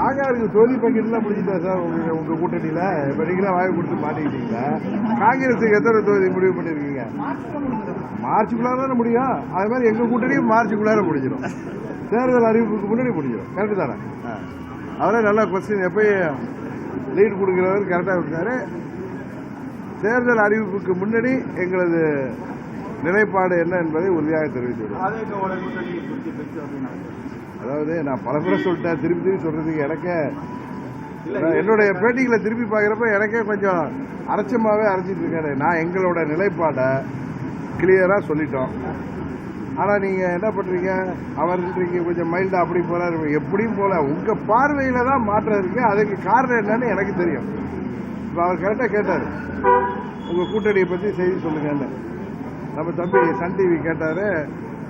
காங்காருக்கு தொகுதி பங்கீடுலாம் முடிஞ்சுட்டா சார் உங்க உங்க கூட்டணியில? இப்ப நீங்களே வாய் கொடுத்து மாட்டிக்கிட்டீங்களா காங்கிரஸுக்கு எத்தனை தொகுதி முடிவு பண்ணிருக்கீங்க? மார்ச்சுக்குள்ளார தானே முடியும். அது மாதிரி எங்க கூட்டணியும் மார்ச்சுக்குள்ளார முடிஞ்சிடும். தேர்தல் அறிவிப்புக்கு முன்னாடி முடிஞ்சிடும். கரெக்டு தானே. அவரே நல்ல கொஸ்டின் எப்பயும் லீட் கொடுக்குறவர் கரெக்டாக இருக்காரு தேர்தல் அறிவிப்புக்கு முன்னாடி எங்களது நிலைப்பாடு என்ன என்பதை உறுதியாக தெரிவித்துள்ளோம் அதாவது நான் பல முறை சொல்லிட்டேன் திருப்பி திருப்பி சொல்றதுக்கு எனக்கே. என்னுடைய பேட்டிகளை திருப்பி பார்க்குறப்ப எனக்கே கொஞ்சம் அரைச்சமாகவே அரைச்சிட்டு இருக்கேன் நான் எங்களோட நிலைப்பாடை கிளியராக சொல்லிட்டோம். ஆனால் நீங்கள் என்ன பண்ணுறீங்க அவர் இன்றைக்கு கொஞ்சம் மைல்டாக அப்படி போகிறாரு எப்படியும் போல உங்கள் பார்வையில் தான் மாற்றம் இருக்கு அதுக்கு காரணம் என்னன்னு எனக்கு தெரியும். இப்போ அவர் கரெக்டாக கேட்டார். உங்கள் கூட்டணியை பற்றி செய்தி சொல்லுங்கன்னு. நம்ம தம்பி சன் டிவி கேட்டாரு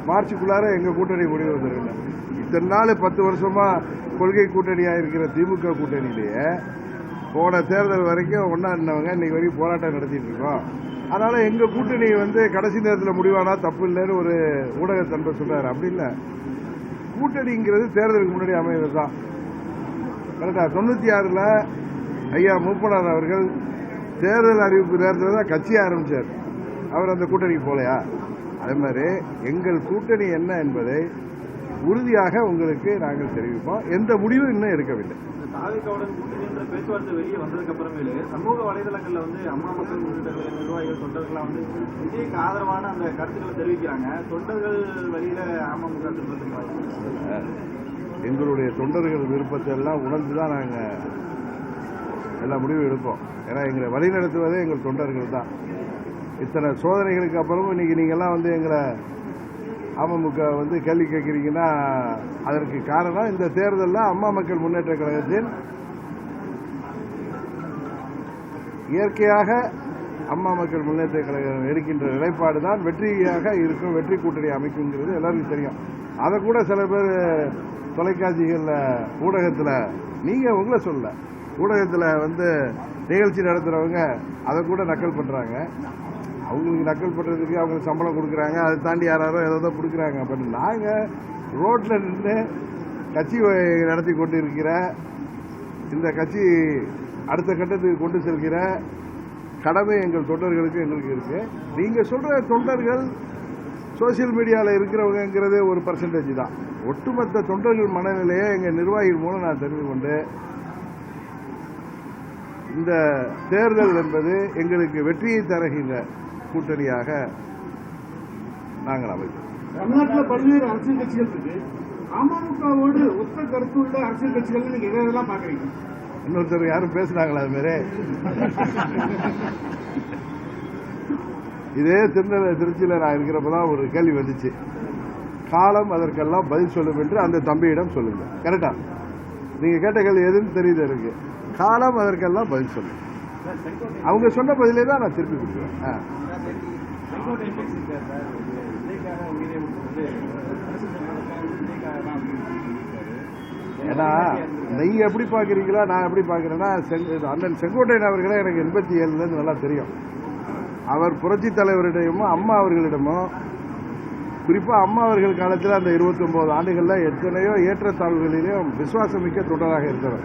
மார்ச்சுக்குள்ளார எங்கள் கூட்டணி முடிவு வந்துருங்க இத்தனை நாள் பத்து வருஷமா கொள்கை கூட்டணியாக இருக்கிற திமுக கூட்டணியிலேயே போன தேர்தல் வரைக்கும் ஒன்றா இருந்தவங்க இன்னைக்கு வரைக்கும் போராட்டம் நடத்திட்டு இருக்கோம். அதனால எங்க கூட்டணி வந்து கடைசி நேரத்தில் முடிவானா தப்பு இல்லைன்னு ஒரு ஊடக தன்பை சொல்றாரு. அப்படி இல்லை. கூட்டணிங்கிறது தேர்தலுக்கு முன்னாடி அமைவது தான் கரெக்டா? தொண்ணூத்தி ஆறுல ஐயா மூப்பனார் அவர்கள் தேர்தல் அறிவிப்பு நேரத்தில் தான் கட்சி ஆரம்பிச்சார். அவர் அந்த கூட்டணிக்கு போலையா? அதே மாதிரி எங்கள் கூட்டணி என்ன என்பதை உறுதியாக உங்களுக்கு நாங்கள் தெரிவிப்போம். எந்த முடிவும் இன்னும் எடுக்கவில்லை. இந்த தாவேக்காவுடன் கூட்டணின்ற பேச்சுவார்த்தை வெளியே வந்ததுக்கு அப்புறமேலு சமூக வலைதளங்கள்ல வந்து அம்மா மக்கள் கழக நிர்வாகிகள் தொண்டர்கள்லாம் வந்து விஜய்க்கு ஆதரவான அந்த கருத்துக்களை தெரிவிக்கிறாங்க. தொண்டர்கள் வழியில அமமுக. எங்களுடைய தொண்டர்கள் விருப்பத்தை எல்லாம் உணர்ந்து தான் நாங்கள் எல்லா முடிவும் எடுப்போம். ஏன்னா எங்களை வழிநடத்துவதே எங்கள் தொண்டர்கள் தான். இத்தனை சோதனைகளுக்கு அப்புறமும் இன்னைக்கு நீங்கள்லாம் வந்து எங்களை அமமுக வந்து கேள்வி கேட்குறீங்கன்னா அதற்கு காரணம் இந்த தேர்தலில் அம்மா மக்கள் முன்னேற்ற கழகத்தின் இயற்கையாக அம்மா மக்கள் முன்னேற்ற கழகம் எடுக்கின்ற நிலைப்பாடு தான் வெற்றியாக இருக்கும் வெற்றி கூட்டணி அமைக்குங்கிறது எல்லாருக்கும் தெரியும். அதை கூட சில பேர் தொலைக்காட்சிகளில் ஊடகத்தில் நீங்கள் உங்களை சொல்லலை ஊடகத்தில் வந்து நிகழ்ச்சி நடத்துகிறவங்க அதை கூட நக்கல் பண்ணுறாங்க அவங்களுக்கு நக்கல் பண்ணுறதுக்கு அவங்க சம்பளம் கொடுக்குறாங்க அதை தாண்டி யாராரோ ஏதோ ஏதோ கொடுக்குறாங்க. பட் நாங்கள் ரோட்டில் நின்று கட்சி நடத்தி கொண்டு இருக்கிற இந்த கட்சி அடுத்த கட்டத்துக்கு கொண்டு செல்கிற கடமை எங்கள் தொண்டர்களுக்கு எங்களுக்கு இருக்கு. நீங்கள் சொல்கிற தொண்டர்கள் சோசியல் மீடியாவில் இருக்கிறவங்கிறது ஒரு பர்சன்டேஜ் தான். ஒட்டுமொத்த தொண்டர்கள் மனநிலையை எங்கள் நிர்வாகிகள் மூலம் நான் தெரிந்து கொண்டு இந்த தேர்தல் என்பது எங்களுக்கு வெற்றியை தருகின்ற கூட்டணியாக நாங்கள் அமைப்போம் தமிழ்நாட்டுல பல்வேறு அரசியல் கட்சிகள் இருக்கு. அமமுகவோடு ஒத்த கருத்துள்ள அரசியல் கட்சிகள் நீங்க எதை எதெல்லாம் பாக்குறீங்க இன்னொருத்தர் யாரும் பேசுனாங்களா அது மாதிரி இதே திருநெல்வேலி திருச்சியில் நான் இருக்கிறப்ப தான் ஒரு கேள்வி வந்துச்சு. காலம் அதற்கெல்லாம் பதில் சொல்லும் என்று அந்த தம்பியிடம் சொல்லுங்க கரெக்டா நீங்க கேட்ட கேள்வி எதுன்னு தெரியுது எனக்கு. காலம் அதற்கெல்லாம் பதில் சொல்லும் அவங்க சொன்ன பதிலே தான் நான் திருப்பி கொடுக்குறேன். ஏன்னா நீங்க எப்படி பாக்குறீங்களா நான் எப்படி பாக்குறேன்னா அண்ணன் செங்கோட்டையன் அவர்களே எனக்கு எண்பத்தி ஏழுல நல்லா தெரியும். அவர் புரட்சி தலைவரிடமும் அம்மா அவர்களிடமும் குறிப்பா அம்மா அவர்கள் காலத்தில் அந்த இருபத்தொம்போது ஆண்டுகளில் எத்தனையோ ஏற்றத்தாழ்வுகளிலும் விசுவாசமிக்க தொடராக இருந்தவர்.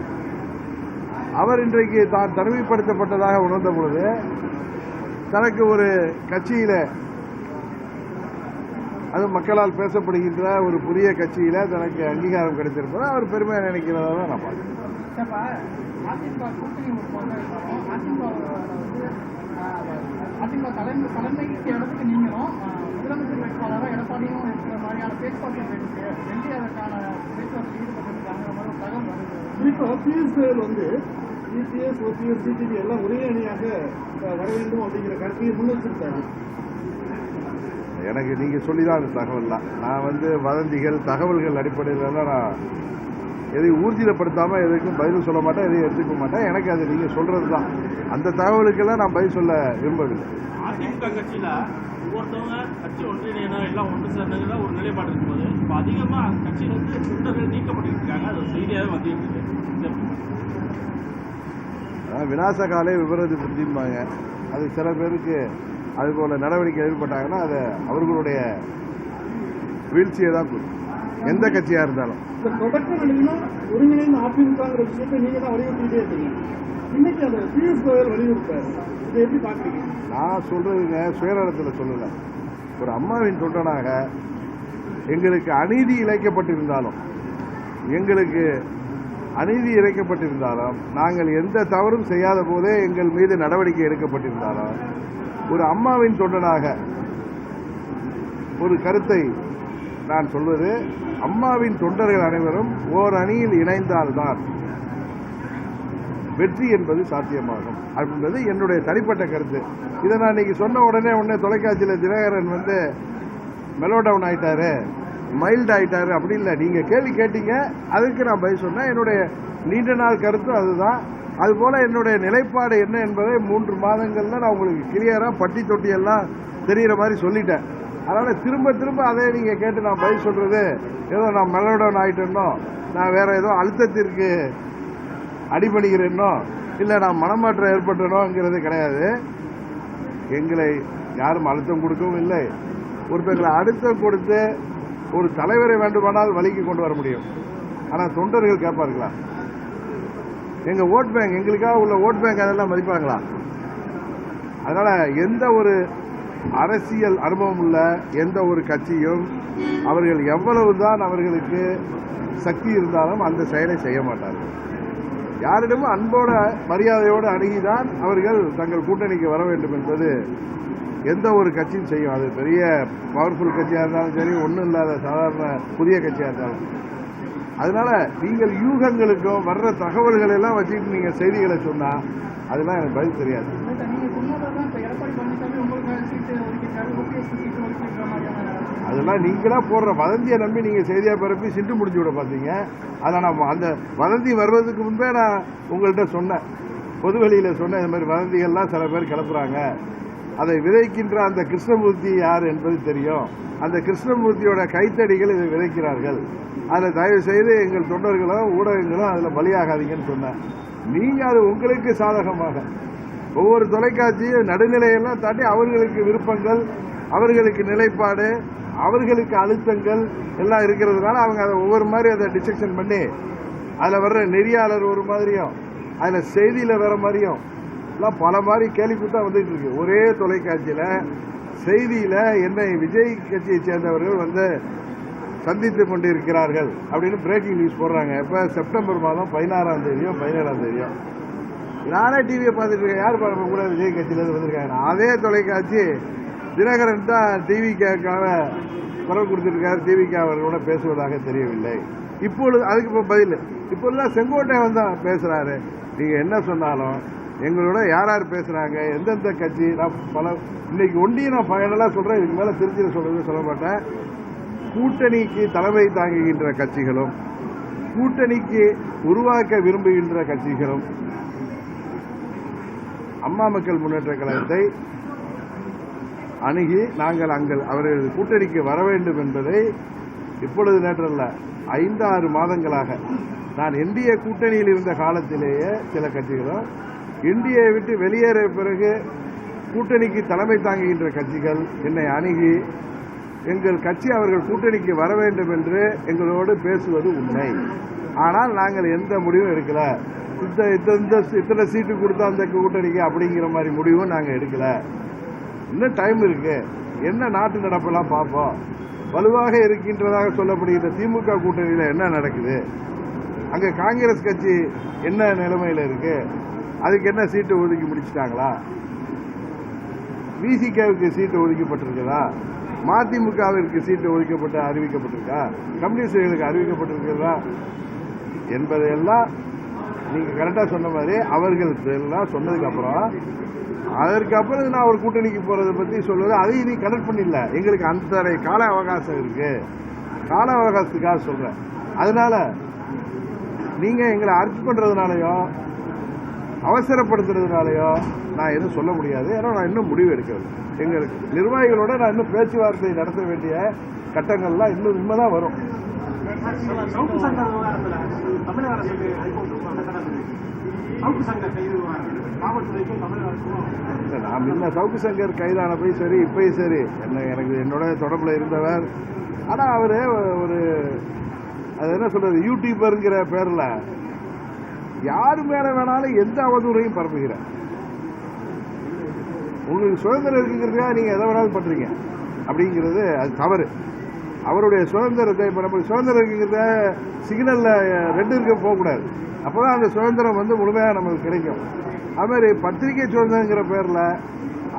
அவர் இன்றைக்கு தான் தனிமைப்படுத்தப்பட்டதாக உணர்ந்த பொழுது தனக்கு ஒரு கட்சியில அது மக்களால் பேசப்படுகின்ற ஒரு புதிய கட்சியில தனக்கு அங்கீகாரம் கிடைத்திருப்பதை அவர் பெருமையா நினைக்கிறதா தான் நான் பார்க்கிறேன். முதலமைச்சர் வேட்பாளராக எடப்பாடியும் இருக்கிற மாதிரியான பேச்சுவார்த்தை இருக்கு டெல்லி அதற்கான பேச்சுவார்த்தை பியூஷ் கோயல் வந்து இபிஎஸ் ஓபிஎஸ் சிடிபி எல்லாம் ஒரே அணியாக வர வேண்டும் அப்படிங்கிற கருத்தையை முன் வச்சிருக்காரு. எனக்கு நீங்க சொல்லிதான் அந்த தகவல் தான். நான் வந்து வதந்திகள் தகவல்கள் அடிப்படையில் எல்லாம் நான் எதையும் ஊர்ஜிதப்படுத்தாம எதுக்கும் பதில் சொல்ல மாட்டேன் எதையும் எடுத்துக்க மாட்டேன். எனக்கு அது நீங்க சொல்றது தான். அந்த தகவலுக்கெல்லாம் நான் பதில் சொல்ல விரும்பவில்லை. அதிமுக கட்சியில ஒவ்வொருத்தவங்க கட்சி ஒன்றிணையணும் எல்லாம் ஒன்று சேர்ந்ததுல ஒரு நிலைப்பாடு இருக்கும்போது இப்போ அதிகமா கட்சியில இருந்து தொண்டர்கள் நீக்கப்பட்டு இருக்காங்க அது செய்தியாகவே வந்துட்டு இருக்கு அதாவது விநாச காலே விபரீத அது சில பேருக்கு அது போல நடவடிக்கை ஏற்பட்டாங்கன்னா அது அவர்களுடைய வீழ்ச்சியை தான் கொடுக்கும் எந்த கட்சியா இருந்தாலும். ஒருங்கிணைந்த அதிமுகங்கிற விஷயத்தை நீங்க தான் வலியுறுத்திட்டே இருக்கீங்க. இன்னைக்கு அந்த பியூஷ் கோயல் வலியுறுத்தாரு இதை எப்படி பாக்குறீங்க நான் சொல்றதுங்க சுயநலத்தில் சொல்லல. ஒரு அம்மாவின் தொண்டனாக எங்களுக்கு அநீதி இழைக்கப்பட்டிருந்தாலும் எங்களுக்கு அநீதி இழைக்கப்பட்டிருந்தாலும் நாங்கள் எந்த தவறும் செய்யாத போதே எங்கள் மீது நடவடிக்கை எடுக்கப்பட்டிருந்தாலும் ஒரு அம்மாவின் தொண்டனாக ஒரு கருத்தை நான் சொல்வது அம்மாவின் தொண்டர்கள் அனைவரும் ஓர் அணியில் இணைந்தால்தான் வெற்றி என்பது சாத்தியமாகும் அப்படின்றது என்னுடைய தனிப்பட்ட கருத்து. இதை நான் இன்னைக்கு சொன்ன உடனே உடனே தொலைக்காட்சியில் தினகரன் வந்து மெலோ டவுன் ஆயிட்டாரு மைல்டு ஆயிட்டாரு அப்படி இல்லை. நீங்க கேள்வி கேட்டீங்க அதுக்கு நான் பதில் சொன்னேன் என்னுடைய நீண்ட நாள் கருத்து அதுதான். அதுபோல் என்னுடைய நிலைப்பாடு என்ன என்பதை மூன்று மாதங்கள்ல நான் உங்களுக்கு கிளியரா பட்டி தொட்டி எல்லாம் தெரியிற மாதிரி சொல்லிட்டேன். அதனால திரும்ப திரும்ப அதே நீங்க கேட்டு நான் பதில் சொல்றது ஏதோ நான் மெலோ டவுன் ஆயிட்டேனோ நான் வேற ஏதோ அழுத்தத்திற்கு அடிபணிகிறேனோ இல்லை நான் மனமாற்றம் ஏற்பட்டனோங்கிறது கிடையாது. எங்களை யாரும் அழுத்தம் கொடுக்கவும் இல்லை. ஒருத்தர்களை அழுத்தம் கொடுத்து ஒரு தலைவரை வேண்டுமானால் வழிக்கு கொண்டு வர முடியும். ஆனால் தொண்டர்கள் கேட்பார்களா? எங்க ஓட் பேங்க் எங்களுக்காக உள்ள ஓட் பேங்க் அதெல்லாம் மதிப்பாங்களா? அதனால எந்த ஒரு அரசியல் அனுபவம் உள்ள எந்த ஒரு கட்சியும் அவர்கள் எவ்வளவுதான் அவர்களுக்கு சக்தி இருந்தாலும் அந்த செயலை செய்ய மாட்டார்கள். யாரிடமும் அன்போட மரியாதையோடு அணுகிதான் அவர்கள் தங்கள் கூட்டணிக்கு வர வேண்டும் என்பது எந்த ஒரு கட்சியும் செய்யும். அது பெரிய பவர்ஃபுல் கட்சியாக இருந்தாலும் சரி ஒன்றும் இல்லாத சாதாரண புதிய கட்சியாக இருந்தாலும் அதனால நீங்கள் யூகங்களுக்கும் வர்ற தகவல்கள் எல்லாம் வச்சுட்டு நீங்க செய்திகளை சொன்னா அதெல்லாம் எனக்கு பதில் தெரியாது. அதெல்லாம் நீங்களா போடுற வதந்தியை நம்பி நீங்க செய்தியா பரப்பி சிண்டு முடிச்சு விட பாத்தீங்க. அதை நான் அந்த வதந்தி வர்றதுக்கு முன்பே நான் உங்கள்கிட்ட சொன்னேன். பொதுவெளியில சொன்னேன் இந்த மாதிரி வதந்திகள்லாம் சில பேர் கிளப்புறாங்க. அதை விதைக்கின்ற அந்த கிருஷ்ணமூர்த்தி யார் என்பது தெரியும். அந்த கிருஷ்ணமூர்த்தியோட கைத்தடிகள் இதை விதைக்கிறார்கள். அதில் தயவு செய்து எங்கள் தொண்டர்களும் ஊடகங்களும் அதில் பலியாகாதீங்கன்னு சொன்னேன் நீங்க அது உங்களுக்கு சாதகமாக. ஒவ்வொரு தொலைக்காட்சியும் நடுநிலையெல்லாம் தாண்டி அவர்களுக்கு விருப்பங்கள் அவர்களுக்கு நிலைப்பாடு அவர்களுக்கு அழுத்தங்கள் எல்லாம் இருக்கிறதுனால அவங்க அதை ஒவ்வொரு மாதிரி அதை டிசெக்ஷன் பண்ணி அதில் வர்ற நெறியாளர் ஒரு மாதிரியும் அதில் செய்தியில் வர மாதிரியும் எல்லாம் பல மாதிரி கேள்விக்குத்தா வந்துட்டு இருக்கு. ஒரே தொலைக்காட்சியில் செய்தியில் என்னை விஜய் கட்சியை சேர்ந்தவர்கள் வந்து சந்தித்து கொண்டிருக்கிறார்கள் அப்படின்னு பிரேக்கிங் நியூஸ் போடுறாங்க. இப்போ செப்டம்பர் மாதம் பதினாறாம் தேதியோ பதினேழாம் தேதியோ. நானே டிவியை பார்த்துட்டு இருக்கேன். யார் பார்க்க கூட விஜய் கட்சியிலேருந்து வந்திருக்காங்க அதே தொலைக்காட்சி தினகரன் தான் டிவிக்காக குரல் கொடுத்துருக்காரு. டிவிக்கு அவர்களோட பேசுவதாக தெரியவில்லை. இப்பொழுது அதுக்கு இப்போ பதில் இப்பொழுதுலாம் செங்கோட்டை வந்து பேசுறாரு. நீங்க என்ன சொன்னாலும் எங்களோட யார் யார் பேசுறாங்க எந்தெந்த கட்சி நான் பல இன்னைக்கு ஒண்டியும் நான் ஃபைனலாக சொல்றேன் இதுக்கு மேல திருச்சியில் சொல்றது சொல்ல மாட்டேன். கூட்டணிக்கு தலைமை தாங்குகின்ற கட்சிகளும் கூட்டணிக்கு உருவாக்க விரும்புகின்ற கட்சிகளும் அம்மா மக்கள் முன்னேற்ற கழகத்தை அணுகி நாங்கள் அங்கள் அவர்களது கூட்டணிக்கு வர வேண்டும் என்பதை இப்பொழுது நேற்றல்ல ஐந்தாறு மாதங்களாக நான் என்டிஏ கூட்டணியில் இருந்த காலத்திலேயே சில கட்சிகளும் என்டிஏ விட்டு வெளியேற பிறகு கூட்டணிக்கு தலைமை தாங்குகின்ற கட்சிகள் என்னை அணுகி எங்கள் கட்சி அவர்கள் கூட்டணிக்கு வர வேண்டும் என்று எங்களோடு பேசுவது உண்மை. ஆனால் நாங்கள் எந்த முடிவும் எடுக்கல. இந்த இந்த- இத்தனை சீட்டு கொடுத்தா அந்த கூட்டணிக்கு அப்படிங்கிற மாதிரி முடிவும் நாங்கள் எடுக்கல. இன்னும் டைம் இருக்கு. என்ன நாட்டு நடப்பெல்லாம் பார்ப்போம். வலுவாக இருக்கின்றதாக சொல்லப்படுகிற திமுக கூட்டணியில் என்ன நடக்குது? அங்கே காங்கிரஸ் கட்சி என்ன நிலைமையில் இருக்குது அதுக்கு என்ன சீட்டு ஒதுக்கி முடிச்சிட்டாங்களா? விசிகேவுக்கு சீட்டு ஒதுக்கப்பட்டிருக்குதா? மதிமுகவிற்கு சீட்டு ஒதுக்கப்பட்டு அறிவிக்கப்பட்டிருக்கா? கம்யூனிஸ்டுகளுக்கு அறிவிக்கப்பட்டிருக்கிறதா? என்பதையெல்லாம் நீங்கள் கரெக்டாக சொன்ன மாதிரி அவர்கள் எல்லாம் சொன்னதுக்கு அப்புறம் அதற்கப்புறம் நான் ஒரு கூட்டணிக்கு போகிறத பற்றி சொல்வது அதையும் நீ கனெக்ட் பண்ணிடல. எங்களுக்கு அந்த கால அவகாசம் இருக்கு. கால அவகாசத்துக்காக சொல்கிறேன் அதனால நீங்கள் எங்களை அர்ஜ் பண்ணுறதுனாலையும் அவசரப்படுத்துறதுனாலயோ நான் எதுவும் சொல்ல முடியாது. ஏன்னா நான் இன்னும் முடிவு எடுக்கிறது எங்கள் நிர்வாகிகளோட நான் இன்னும் பேச்சுவார்த்தை நடத்த வேண்டிய கட்டங்கள்லாம் இன்னும் வரும். தமிழக அரசுக்கும் இல்ல, நான் முன்ன சவுக்கு சங்கர் கைதான போய் சரி இப்பயும் சரி. என்ன எனக்கு என்னோட தொடர்பில் இருந்தவர். ஆனால் அவர் ஒரு அது என்ன சொல்றது யூடியூபருங்கிற பேர்ல யார் மேல வேணாலும் எந்த அவதூறையும் பரப்புகிறார் உங்களுக்கு சுதந்திரம் இருக்குங்கிறதுக்காக நீங்க எதை வேணாலும் பண்றீங்க. அப்படிங்கிறது அது தவறு. அவருடைய சுதந்திரத்தை இப்போ நம்ம சுதந்திரம் இருக்குங்கிறத சிக்னல்ல ரெண்டு இருக்க போகக்கூடாது. அப்பதான் அந்த சுதந்திரம் வந்து முழுமையாக நமக்கு கிடைக்கும். அது மாதிரி பத்திரிகை சுதந்திரங்கிற பேர்ல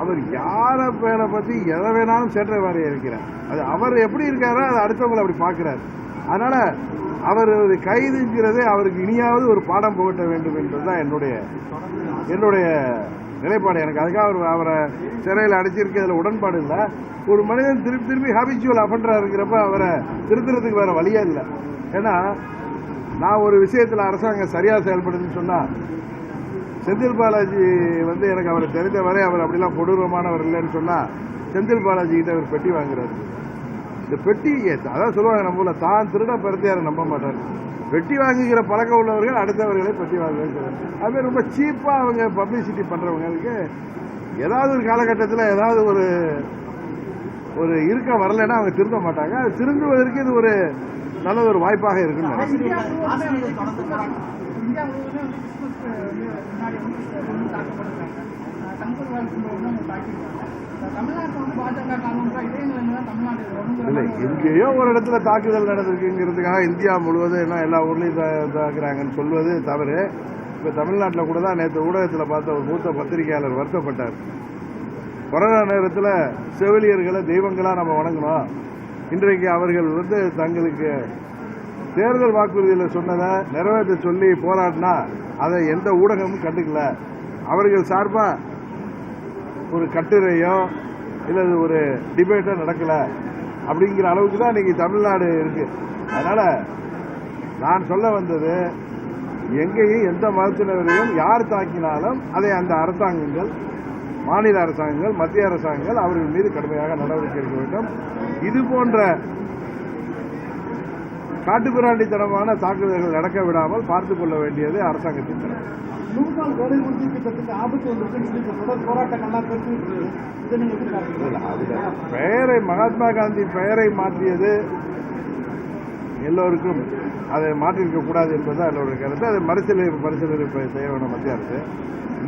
அவர் யாரை பேரை பத்தி எதை வேணாலும் சென்ற வாரி இருக்கிறார். அது அவர் எப்படி இருக்காரோ அதை அடுத்தவங்களை அப்படி பார்க்கிறார். அதனால அவர் கைதுங்கிறதே அவருக்கு இனியாவது ஒரு பாடம் புகட்ட வேண்டும் என்பதுதான் என்னுடைய என்னுடைய நிலைப்பாடு. எனக்கு அதுக்காக அவர் அவரை சிறையில் அடைச்சிருக்கிறதுல உடன்பாடு இல்லை. ஒரு மனிதன் திருப்பி திருப்பி ஹாபிச்சுவல் அஃபண்டரா இருக்கிறப்ப அவரை திருத்துறதுக்கு வேற வழியே இல்லை. ஏன்னா நான் ஒரு விஷயத்தில் அரசாங்கம் சரியாக செயல்படுதுன்னு சொன்னால் செந்தில் பாலாஜி வந்து எனக்கு அவரை தெரிந்த வரை அவர் அப்படிலாம் கொடூரமானவர் இல்லைன்னு சொன்னால் செந்தில் பாலாஜி கிட்ட அவர் பெட்டி வாங்குறாரு. இந்த பெட்டி அதான் சொல்லுவாங்க நம்ம ஊரில் தான் திருட பருத்தியாரை நம்ப மாட்டார் பெட்டி வாங்குகிற பழக்கம் உள்ளவர்கள் அடுத்தவர்களை பெட்டி வாங்குவாங்க அதுமாதிரி ரொம்ப சீப்பாக அவங்க பப்ளிசிட்டி பண்ணுறவங்களுக்கு ஏதாவது ஒரு காலகட்டத்தில் ஏதாவது ஒரு ஒரு இருக்க வரலைன்னா அவங்க திருந்த மாட்டாங்க. அது திருந்துவதற்கு இது ஒரு நல்ல ஒரு வாய்ப்பாக இருக்குன்னு நினைக்கிறேன். இல்லை எங்கேயோ ஒரு இடத்துல தாக்குதல் நடந்திருக்குங்கிறதுக்காக இந்தியா முழுவதும் என்ன எல்லா ஊர்லேயும் தாக்குறாங்கன்னு சொல்வது தவறு. இப்போ தமிழ்நாட்டில் கூட தான் நேற்று ஊடகத்தில் பார்த்த ஒரு மூத்த பத்திரிகையாளர் வருத்தப்பட்டார். கொரோனா நேரத்தில் செவிலியர்களை தெய்வங்களாக நம்ம வணங்கணும். இன்றைக்கு அவர்கள் வந்து தங்களுக்கு தேர்தல் வாக்குறுதியில் சொன்னதை நிறைவேற்ற சொல்லி போராடினா அதை எந்த ஊடகமும் கண்டுக்கல. அவர்கள் சார்பாக ஒரு கட்டுரையோ இல்லது ஒரு டிபேட்டோ நடக்கல அப்படிங்கிற அளவுக்கு தான் இன்னைக்கு தமிழ்நாடு இருக்கு. அதனால நான் சொல்ல வந்தது எங்கேயும் எந்த மதத்தினரையும் யார் தாக்கினாலும் அதை அந்த அரசாங்கங்கள் மாநில அரசாங்கங்கள் மத்திய அரசாங்கங்கள் அவர்கள் மீது கடுமையாக நடவடிக்கை எடுக்க வேண்டும். இது போன்ற காட்டுப்பிராண்டித்தனமான தாக்குதல்கள் நடக்க விடாமல் பார்த்துக் கொள்ள வேண்டியது அரசாங்கத்தின் கடமை. நூறு வேலை உறுதி திட்டத்துக்கு ஆபத்து வந்துருக்குன்னு சொல்லி தொடர் போராட்டங்கள்லாம் பெற்று பெயரை மகாத்மா காந்தி பெயரை மாற்றியது எல்லோருக்கும் அதை மாற்றிருக்க கூடாது என்பதுதான் எல்லோருடைய கருத்து. அதை மறுசீலனை பரிசீலனை செய்ய வேண்டும் மத்திய அரசு.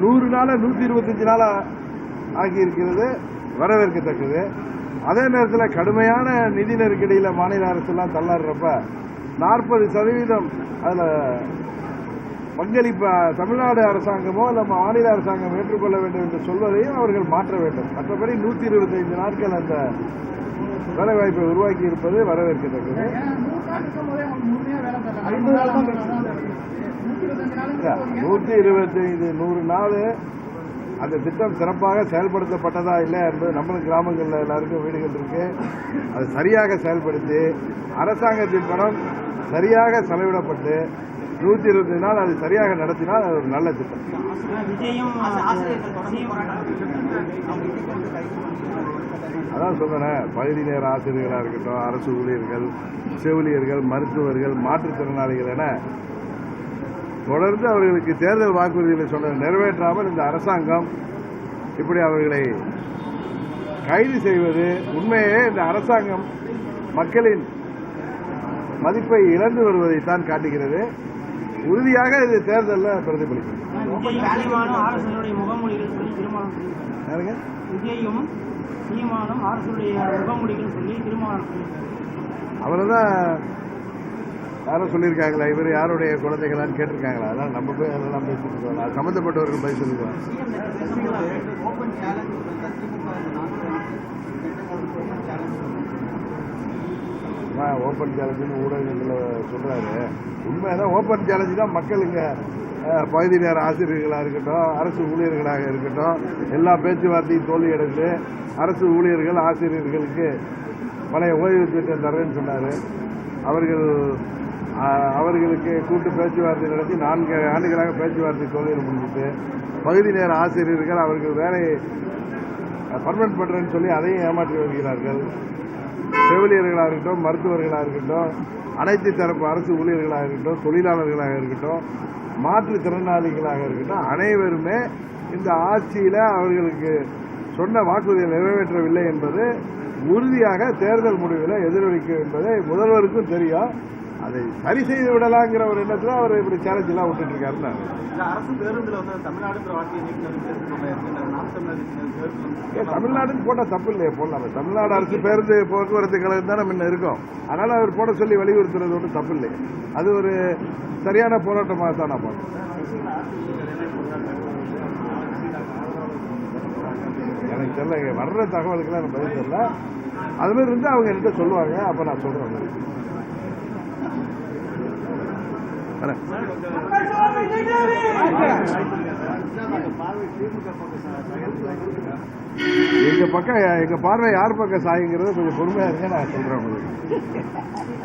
நூறு நாள நூத்தி இருபத்தஞ்சு நாளாக ஆக்கி இருக்கிறது வரவேற்கத்தக்கது. அதே நேரத்தில் கடுமையான நிதி நெருக்கடியில் மாநில அரசு எல்லாம் தள்ளாடுறப்ப நாற்பது சதவீதம் அதுல பங்களிப்பு தமிழ்நாடு அரசாங்கமோ அல்ல மாநில அரசாங்கம் ஏற்றுக்கொள்ள வேண்டும் என்று சொல்வதையும் அவர்கள் மாற்ற வேண்டும். மற்றபடி நூத்தி இருபத்தைந்து நாட்கள் அந்த வேலைவாய்ப்பை உருவாக்கி இருப்பது வரவேற்கத்தக்கது. ஏன்னா நூறு நாள் இருக்கும் போதே அவங்க முழுமையா வேலை தரல ஐம்பது நாள் தான் நூத்தி இருபத்தஞ்சு நாளுக்கு இல்ல, போறீங்க. நூத்தி இருபத்தைந்து நூறு நாள் அந்த திட்டம் சிறப்பாக செயல்படுத்தப்பட்டதா இல்லை என்பது நம்மளும் கிராமங்கள்ல எல்லாருக்கும் வீடுகள் இருக்கு. அது சரியாக செயல்படுத்தி அரசாங்கத்தின் பணம் சரியாக செலவிடப்பட்டு நூத்தி இருபத்தி நாள் அது சரியாக நடத்தினால் அது ஒரு நல்ல திட்டம். அதான் சொல்றேன் பகுதி நேர ஆசிரியர்களாக இருக்கட்டும் அரசு ஊழியர்கள் செவிலியர்கள் மருத்துவர்கள் மாற்றுத்திறனாளிகள் என தொடர்ந்து அவர்களுக்கு தேர்தல் வாக்குறுதிகளை சொன்னதை நிறைவேற்றாமல் இந்த அரசாங்கம் இப்படி அவர்களை கைது செய்வது உண்மையே. இந்த அரசாங்கம் மக்களின் மதிப்பை இழந்து வருவதைத்தான் காட்டுகிறது. உறுதியாக இது தேர்தலில் பிரதிபலிக்கும். விஜய் சீமானும் ஆர்எஸ்எனுடைய முகமொழிகள் சொல்லி தீர்மானம் சொல்லியிருக்காங்க. யாருங்க? விஜயும் சீமானும் ஆர்எஸ்எனுடைய முகமொழிகள் சொல்லி தீர்மானம் சொல்லியிருக்காங்க. அவரை தான் யாரோ சொல்லியிருக்காங்களா? இவர் யாருடைய குழந்தைகளான்னு கேட்டிருக்காங்களா? அதெல்லாம் நம்ம போய் அதெல்லாம் பேசிட்டு இருக்கோம் அது சம்மந்தப்பட்டவர்கள் பதில் சொல்லுவாங்க ஓப்பன் சேலஞ்ச் திமுக ஓப்பன் சேலஞ்சுன்னு ஊடகங்களில் சொல்கிறாரு உண்மைதான் ஓப்பன் சேலஞ்சு தான் மக்களுங்க பகுதி நேர ஆசிரியர்களாக இருக்கட்டும் அரசு ஊழியர்களாக இருக்கட்டும் எல்லா பேச்சுவார்த்தையும் தோல்வி அடைந்து அரசு ஊழியர்கள் ஆசிரியர்களுக்கு பழைய ஓய்வு திட்டம் தரேன்னு சொன்னார். அவர்கள் அவர்களுக்கு கூட்டு பேச்சுவார்த்தை நடத்தி நான்கு ஆண்டுகளாக பேச்சுவார்த்தை தோல்வியில் முடிஞ்சிட்டு பகுதி நேர ஆசிரியர்கள் அவர்கள் வேலையை பர்மனன்ட் பண்ணுறேன்னு சொல்லி அதையும் ஏமாற்றி வருகிறார்கள். செவிலியர்களாக இருக்கட்டும் மருத்துவர்களாக இருக்கட்டும் அனைத்து தரப்பு அரசு ஊழியர்களாக இருக்கட்டும் தொழிலாளர்களாக இருக்கட்டும் மாற்றுத்திறனாளிகளாக இருக்கட்டும் அனைவருமே இந்த ஆட்சியில் அவர்களுக்கு சொன்ன வாக்குறுதியை நிறைவேற்றவில்லை என்பது உறுதியாக தேர்தல் முடிவில் எதிரொலிக்கும் என்பதை முதல்வருக்கும் தெரியும். அதை சரி செய்து விடலாங்கிற ஒரு எண்ணத்தில் அவர் இப்படி சேலஞ்ச் எல்லாம் விட்டுட்டு இருக்காருன்னு அரசு பேருந்துல வந்து வார்த்தையை பேருந்து தமிழ்நாடுன்னு போட்டால் தப்பு இல்லையே போடலாம். தமிழ்நாடு அரசு பேருந்து போக்குவரத்து கழகம் தானே முன்ன இருக்கும். அதனால அவர் போட சொல்லி வலியுறுத்துறது ஒன்றும் தப்பு இல்லை அது ஒரு சரியான போராட்டமாக தான் நான் பார்க்குறேன். எனக்கு தெரியல வர்ற தகவலுக்கெல்லாம் பதில் தெரியல. அதுல இருந்து அவங்க என்கிட்ட சொல்லுவாங்க அப்ப நான் சொல்றேன். வரேன். எங்க பக்கம் எங்க பார்வை யார் பக்கம் சாயுங்கிறத கொஞ்சம் பொறுமையா இருங்க நான் சொல்றேன் உங்களுக்கு